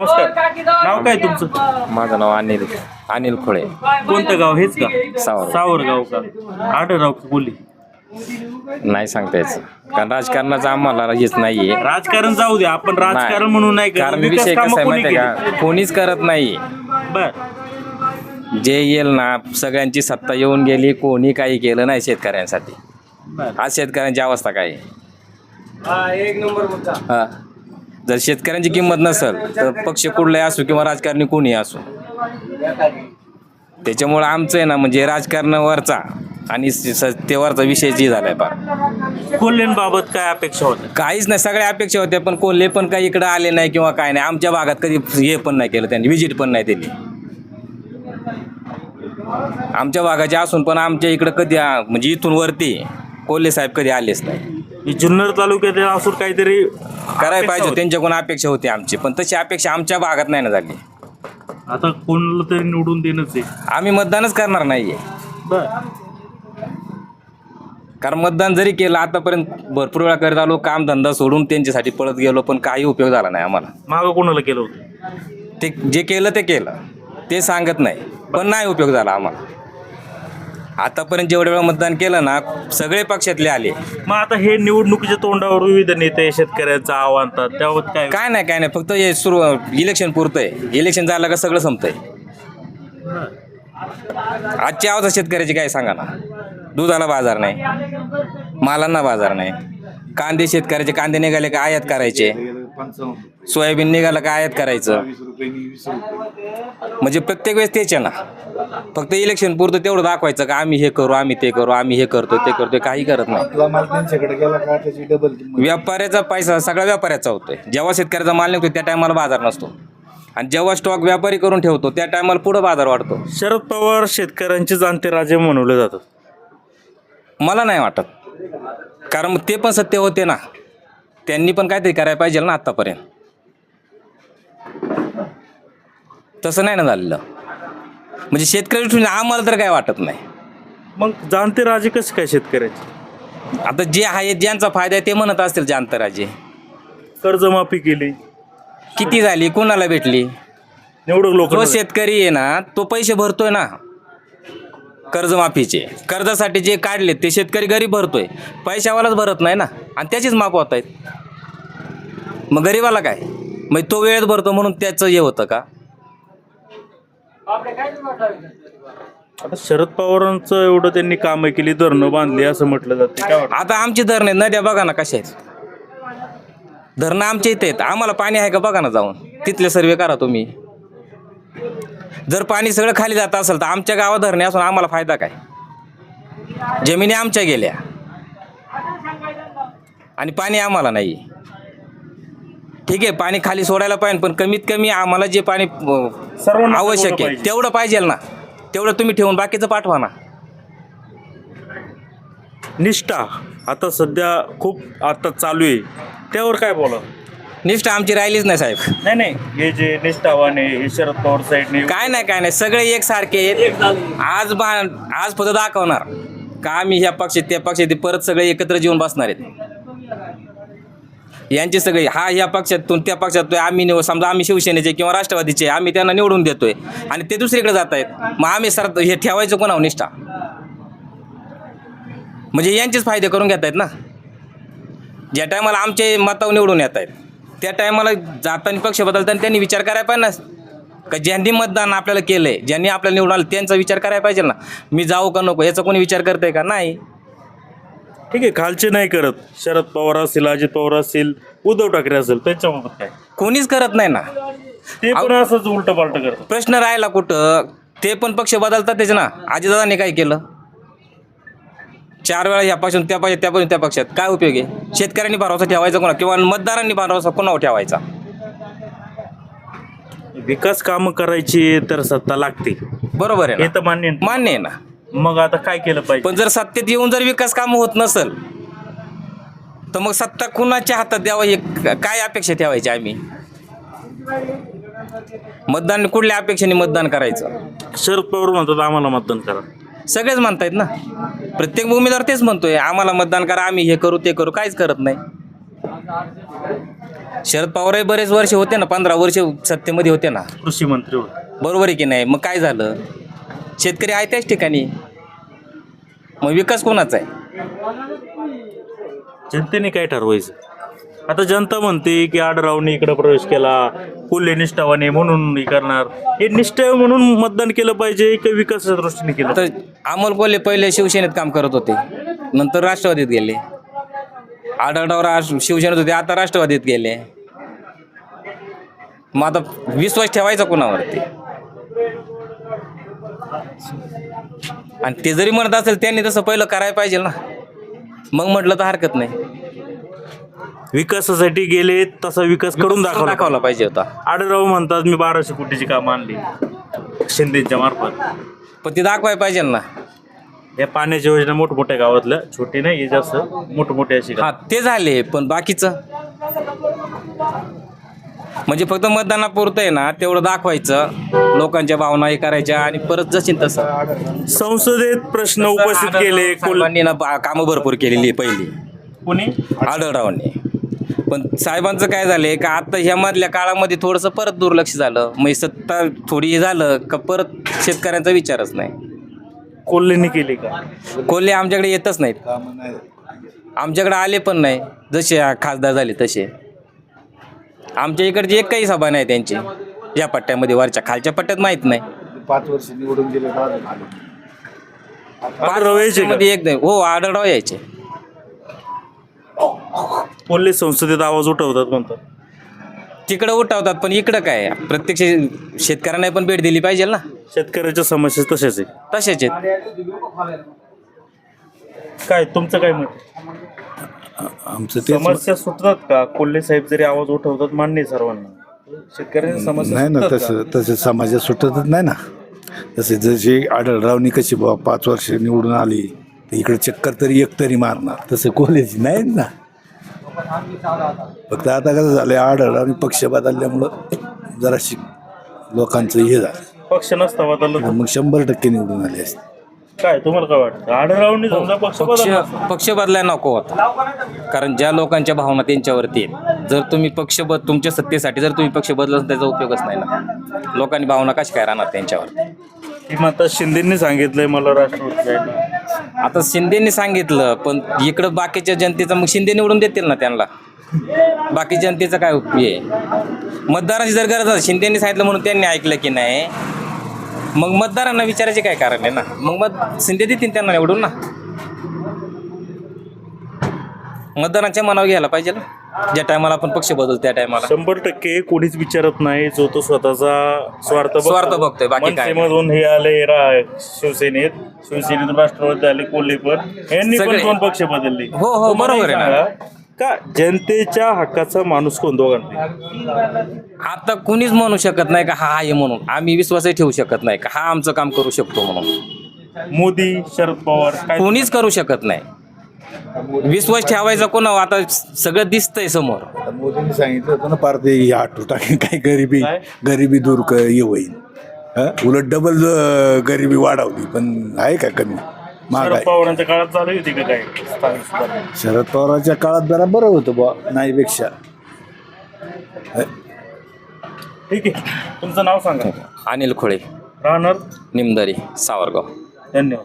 नमस्कार. नाव काय तुमचं? माझं नाव अनिल अनिल खोळे. कोणतं गाव? हेच का? सावर सावरगाव. का? आढळराव का बोली नाही सांगता यायचं कारण राजकारणाचं आम्हाला हेच नाहीये. राजकारण जाऊ दे आपण राजकारण. म्हणून नाही करत. कारण विकास विषय कामं कसा आहे कोणी माहितीये का? कोणीच करत नाही केली? बर. जे येईल ना सगळ्यांची सत्ता येऊन गेली कोणी काही केलं नाही शेतकऱ्यांसाठी. बर. आज शेतकऱ्यांची अवस्था काय आहे? हा. जर शेतकऱ्यांची किंमत नसेल तर पक्ष कुठलाही असो किंवा राजकारणी कोणी असो. त्याच्यामुळं आमचं आहे ना म्हणजे राजकारणावरचा आणि स- सत्तेवरचा विषय जे झालाय फार कोल्हेंबाबत काय अपेक्षा होत्या? काहीच नाही सगळ्या अपेक्षा होत्या पण कोल्हे पण काही इकडे आले नाही किंवा काय नाही. आमच्या भागात कधी हे पण नाही केलं त्यांनी विजिट पण नाही त्यांनी आमच्या भागाचे असून पण आमच्या इकडं कधी आ- म्हणजे इथून वरती कोल्हे साहेब कधी आलेच नाही. ही जुन्नर तालुक्यात असून काहीतरी करायला अपेक्षा पाहिजे होती. त्यांच्याकडून अपेक्षा होती आमची. पण तशी अपेक्षा आमच्या भागात नाही ना झाली. आता कोणाला तरी निवडून देणंच आहे. आम्ही मतदानच करणार नाहीये. बर. कारण मतदान जरी केलं आतापर्यंत भरपूर वेळा करत आलो काम धंदा सोडून त्यांच्यासाठी पळत गेलो पण काही उपयोग झाला नाही आम्हाला. मागं कोणाला केलं होतं? ते जे केलं ते केलं. ते सांगत नाही. पण नाही उपयोग झाला आम्हाला. आतापर्यंत जेवढ्या वेळा मतदान केलं ना सगळे पक्षातले आले. मग आता हे निवडणुकीच्या तोंडावर विविध नेते शेतकऱ्यांचं आव्हान त्यावर काय? काय नाही काय नाही फक्त हे सुरू इलेक्शन पुरतं आहे इलेक्शन झालं का सगळं संपतंय. आजची अवस्था शेतकऱ्याची काय सांगा ना. दुधाला बाजार नाही मालांना बाजार नाही. कांदे शेतकऱ्याचे कांदे निघाले का आयात करायचे? सोयाबीन निघालं का आयात करायचं? म्हणजे प्रत्येक वेळेस तेच आहे ना. फक्त इलेक्शन पुरतं तेवढं दाखवायचं का आम्ही हे करू आम्ही ते करू आम्ही हे करतो ते करतो काही करत नाही. आपला माल त्यांच्याकडे गेला का त्याची डबल किंमत? व्यापाऱ्याचा पैसा सगळा व्यापाऱ्याचा होतोय. जेव्हा शेतकऱ्याचा माल निघतो त्या टायमाला बाजार नसतो. आणि जेव्हा स्टॉक व्यापारी करून ठेवतो त्या टायमाला पुढं बाजार वाढतो. शरद पवार शेतकऱ्यांचे जाणते राजे म्हणवले जातात. मला नाही वाटत. कारण ते पण सत्य होते ना. त्यांनी पण काहीतरी करायला पाहिजे ना आत्तापर्यंत तसं नाही ना झालेलं. म्हणजे शेतकरी आम्हाला तर काय वाटत नाही. मग जाणते राजे कसे काय शेतकऱ्याचे? आता जे आहे ज्यांचा फायदा आहे ते म्हणत असतील जे आंतरराज्य कर्जमाफी केली. किती झाली? कोणाला भेटली? निवडक लोक शेतकरी आहे ना तो पैसे भरतोय ना. कर्जमाफीचे. कर्जासाठी जे काढले ते शेतकरी गरीब भरतोय. पैशावालाच भरत नाही ना. आणि त्याचीच माफ होत आहेत मग गरीबाला काय? मग तो वेळेत भरतो म्हणून त्याचं हे होतं का? आता शरद पवारांचं एवढं त्यांनी कामं केली धरणं बांधली असं म्हटलं जाते. काय वाटतं? आता आमची धरणं आहेत नद्या बघा ना कशा आहेत. धरणं आमच्या इथे आहेत. आम्हाला पाणी आहे का? बघा ना जाऊन. तिथले सर्वे करा तुम्ही. जर पाणी सगळं खाली जात असेल तर आमच्या गावात धरणे असून आम्हाला फायदा काय? जमिनी आमच्या गेल्या. आणि पाणी आम्हाला नाही. ठीक आहे पाणी खाली सोडायला पाहिजे पण कमीत कमी आम्हाला जे पाणी अं, सर्वांना आवश्यक आहे. तेवढं पाहिजे ना. तेवढं तुम्ही ठेवून बाकीचं पाठवा ना. निष्ठा आता सध्या खूप आता चालू आहे. त्यावर काय बोला निष्ठा आमची राहिलीच नाही साहेब. नाही नाही. हे जे निष्ठावान हे शरद पवार साईडने काय नाही काय नाही. सगळे एकसारखे आहेत. आज बा आज फक्त दाखवणार. का आम्ही ह्या पक्षात त्या पक्षात ते परत सगळे एकत्र जेवून बसणार आहेत? यांचे सगळे हा ह्या पक्षातून त्या पक्षात आम्ही निव समजा आम्ही शिवसेनेचे किंवा राष्ट्रवादीचे आम्ही त्यांना निवडून देतोय. आणि ते दुसरीकडे जात आहेत. मग आम्ही सर हे ठेवायचं कोणावर निष्ठा? म्हणजे यांचेच फायदे करून घेत आहेत ना? ज्या टायमाला आमचे मतावर निवडून येत आहेत त्या टायमाला जाताना पक्ष बदलताना त्यांनी विचार करायला पाहिजे ना. का ज्यांनी मतदान आपल्याला केलंय ज्यांनी आपल्याला निवडून आलं त्यांचा विचार करायला पाहिजे ना. मी जाऊ का नको याचा कोणी विचार करतंय का? नाही. ठीक आहे खालचे नाही करत. शरद पवार असतील अजित पवार असतील उद्धव ठाकरे असेल त्यांच्याबाबत काय? कोणीच करत नाही ना. ते पण असंच उलट पालट करतात. प्रश्न राहिला कुठं? ते पण पक्ष बदलतात त्याचे ना. आजीदादांनी काय केलं? चार वेळा ह्या पक्षातून त्या पक्षात त्या पक्षातून त्या पक्षात. काय उपयोग आहे? शेतकऱ्यांनी भरोसा ठेवायचा कोणा किंवा मतदारांनी भरोसा कोणावर ठेवायचा? विकास कामं करायची तर सत्ता लागते. बरोबर आहे हे ना तर मान्य आहे. मान्य आहे ना? मग आता काय केलं पाहिजे? पण जर सत्तेत येऊन जर विकास काम होत नसल तर मग सत्ता कुणाच्या हातात द्यावं? हे काय अपेक्षा ठेवायची आम्ही? मतदान कुठल्या अपेक्षेने मतदान करायचं? शरद पवार म्हणतात आम्हाला मतदान करा. सगळेच म्हणतायत ना. प्रत्येक उमेदवार तेच म्हणतोय आम्हाला मतदान करा आम्ही हे करू ते करू काहीच करत नाही. शरद पवारही बरेच वर्ष होते ना पंधरा वर्ष सत्तेमध्ये होते ना. कृषी मंत्री होते. बरोबर आहे की नाही? मग काय झालं? शेतकरी आहे त्याच ठिकाणी. मग विकास कोणाचा आहे? जनतेने काय ठरवायचं? आता जनता म्हणते की आडरावने इकडे प्रवेश केला कोल्हे निष्ठावाने म्हणून हे करणार. हे निष्ठा म्हणून मतदान केलं पाहिजे की विकासाच्या दृष्टीने केलं आता अमोल कोल्हे पहिले शिवसेनेत काम करत होते नंतर राष्ट्रवादीत गेले. आढळराव राष्ट्र शिवसेनेत होते आता राष्ट्रवादीत गेले. मग आता विश्वास ठेवायचा कोणावरती? आणि ते जरी म्हणत असेल त्यांनी तसं पहिलं करायला पाहिजे ना. मग म्हटलं तर हरकत नाही. विकासासाठी गेले तसा विकास करून दाखवला दाखवला पाहिजे. होता. आडराव म्हणतात मी बाराशे कोटीची कामं आणली. शिंदेच्या मार्फत. पण ते दाखवायला पाहिजे ना. या पाण्याची योजना मोठमोठ्या गावातल्या छोटी नाही हे जास्त मोठमोठी अशी हा ते झाले पण बाकीचं? म्हणजे फक्त मतदानापुरतं आहे ना तेवढं दाखवायचं लोकांच्या भावना हे करायच्या आणि परत जशीन तसं. संसदेत प्रश्न उपस्थित केले कोल- साहेबांनी ना बा- कामं भरपूर केलेली आहे पहिली. कोणी? आढळरावांनी. पण साहेबांचं काय झालंय का आता ह्या मधल्या काळामध्ये थोडंसं परत दुर्लक्ष झालं. म्हणजे सत्ता थोडी हे झालं का परत शेतकऱ्यांचा विचारच नाही. कोल्हेने केली का? कोल्हे आमच्याकडे येतच नाहीत. कामं नाही आमच्याकडे आले पण नाही. जसे खासदार झाले तसे. आमच्या इकडची एक काही सभा नाही त्यांची. या पट्ट्यामध्ये वरच्या खालच्या पट्ट्यात माहीत नाही. पाच वर्ष निवडून गेले यायचे का? मध्ये एक नाही. हो आढळराव यायचे. कोल्हे संसदेत आवाज उठवतात म्हणतात. तिकडं उठवतात पण इकडं काय? प्रत्यक्ष शेतकऱ्यांना पण भेट दिली पाहिजे ना? शेतकऱ्याच्या समस्या तशाच आहे तसेच आहेत. काय तुमचं काय मत? आमचं ते समस्या सुटतात का? कोल्हे साहेब जरी आवाज उठवतात मान्य आहे सर्वांना. शेतकऱ्यांच्या समस्या नाही ना सुटतात तसं तसं समाजात सुटतच नाही ना. तसे जसे आढळरावनी कशी बा पाच वर्ष निवडून आली तर इकडे चक्कर तरी एक तरी मारणार. तसं कॉलेज नाही ना. फक्त आता कसं झालं आढळरावनी पक्ष बदलल्यामुळं जराशी लोकांचं हे झालं. पक्ष नसता बदलला मग शंभर टक्के निवडून आले असते. काय तुम्हाला काय वाटतं? आढळरावनी समजा पक्ष पक्ष बदलला पक्ष बदलायला नको होता कारण ज्या लोकांच्या भावना त्यांच्यावरती आहेत. जर तुम्ही पक्ष बद तुमच्या सत्तेसाठी जर तुम्ही पक्ष बदलला तर त्याचा उपयोगच नाही ना. लोकांनी भावना कशी काय राहणार त्यांच्यावर ती म्हणतात शिंदेनी सांगितलंय मला राष्ट्रवादी जायला. आता शिंदेनी सांगितलं पण इकडं बाकीच्या जनतेचं मग शिंदे निवडून देतील ना त्यांना? बाकी जनतेचं काय उपयोग आहे मतदारांची जर गरज असेल शिंदेनी सांगितलं म्हणून त्यांनी ऐकलं की नाही मग मतदारांना विचारायचे काय कारण आहे ना? मग मत शिंदे देतील त्यांना निवडून ना? मतदारांच्या मनावर घ्यायला पाहिजे ना? ज्या टायमाला आपण पक्ष बदलतो त्या टायमाला शंभर टक्के कोणीच विचारत नाही जो तो स्वतःचा स्वार्थ बघतो. स्वार्थ बघतोय, बाकी काय नाही. मनसेमधून हे आले रा- शिवसेनेत शिवसेनेतून राष्ट्रवादी आले कोल्हे पण यांनी पण सगळे. दोन पक्ष बदलले हो, हो, तुम्हाला बरोबर आहे ना. सांगा, का जनतेच्या हक्काचा माणूस कोण दोघांपैकी आता कुणीच म्हणू शकत नाही का हा आहे म्हणून आम्ही विश्वासही ठेवू शकत नाही का हा आमचं काम करू शकतो म्हणून मोदी शरद पवार काय कोणीच करू शकत नाही विश्वास ठेवायचा कोणावर? आता सगळं दिसतंय समोर. आता मोदींनी सांगितलं होतं ना पार ते हे टाकेन काय गरिबी? गरिबी दूर क हे होईल. हं? उलट डबल गरिबी वाढवली पण आहे का कमी? शरद पवारांच्या काळात चालू होती का काय स्थानिक सुधारणा? शरद पवारांच्या काळात जरा बरं होतं बुवा नाहीपेक्षा. ठीक आहे. तुमचं नाव सांगा. अनिल खोळे. राहणार? निमदरी सावरगाव. धन्यवाद.